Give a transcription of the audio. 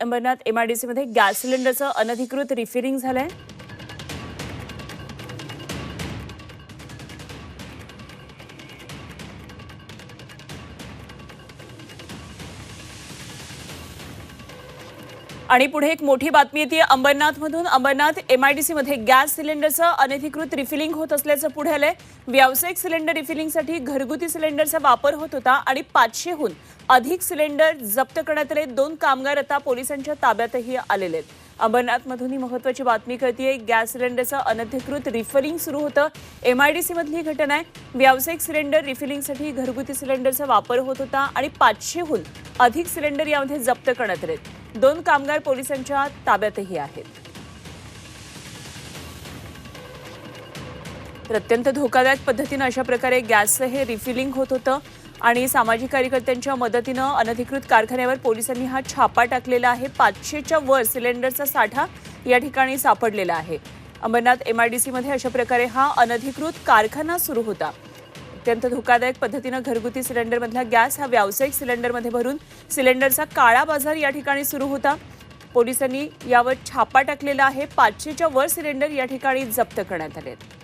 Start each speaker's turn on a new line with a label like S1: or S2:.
S1: Ambernath एमआरडीसीमध्ये gas सिलेंडरचं अनधिकृत refilling झालंय. आणि पुढे एक मोठी बातमी येते. अंबरनाथमधून अंबरनाथ एमआयडीसीमध्ये गॅस सिलेंडरचं अनधिकृत रिफिलिंग होत असल्याचं पुढे आलंय. व्यावसायिक सिलेंडर रिफिलिंगसाठी घरगुती सिलेंडरचा वापर होत होता आणि पाचशेहून अधिक सिलेंडर जप्त करण्यात आले. दोन कामगार आता पोलिसांच्या ताब्यातही आलेले आहेत. अंबरनाथमधून ही महत्वाची बातमी कळतीये. गॅस सिलेंडरचं अनधिकृत रिफिलिंग सुरू होतं. एमआयडीसी मधली घटना आहे. व्यावसायिक सिलेंडर रिफिलिंगसाठी घरगुती सिलेंडरचा वापर होत होता आणि पाचशेहून अधिक सिलेंडर यामध्ये जप्त करण्यात आले दोन कामगार पोलिसांच्या ताब्यातही आहेत. तर अत्यंत धोकादायक पद्धतीनं अशा प्रकारे गॅसचं हे रिफिलिंग होत होतं आणि सामाजिक कार्यकर्त्यांच्या मदतीनं अनधिकृत कारखान्यावर पोलिसांनी हा छापा टाकलेला आहे. पाचशेच्या वर सिलेंडरचा साठा या ठिकाणी सापडलेला आहे. अंबरनाथ एमआयडीसीमध्ये अशा प्रकारे हा अनधिकृत कारखाना सुरू होता. अत्यंत धोकादायक पद्धतीनं घरगुती सिलेंडरमधला गॅस हा व्यावसायिक सिलेंडरमध्ये भरून सिलेंडरचा काळा बाजार या ठिकाणी सुरू होता. पोलिसांनी यावर छापा टाकलेला आहे. पाचशेच्या वर सिलेंडर या ठिकाणी जप्त करण्यात आले आहेत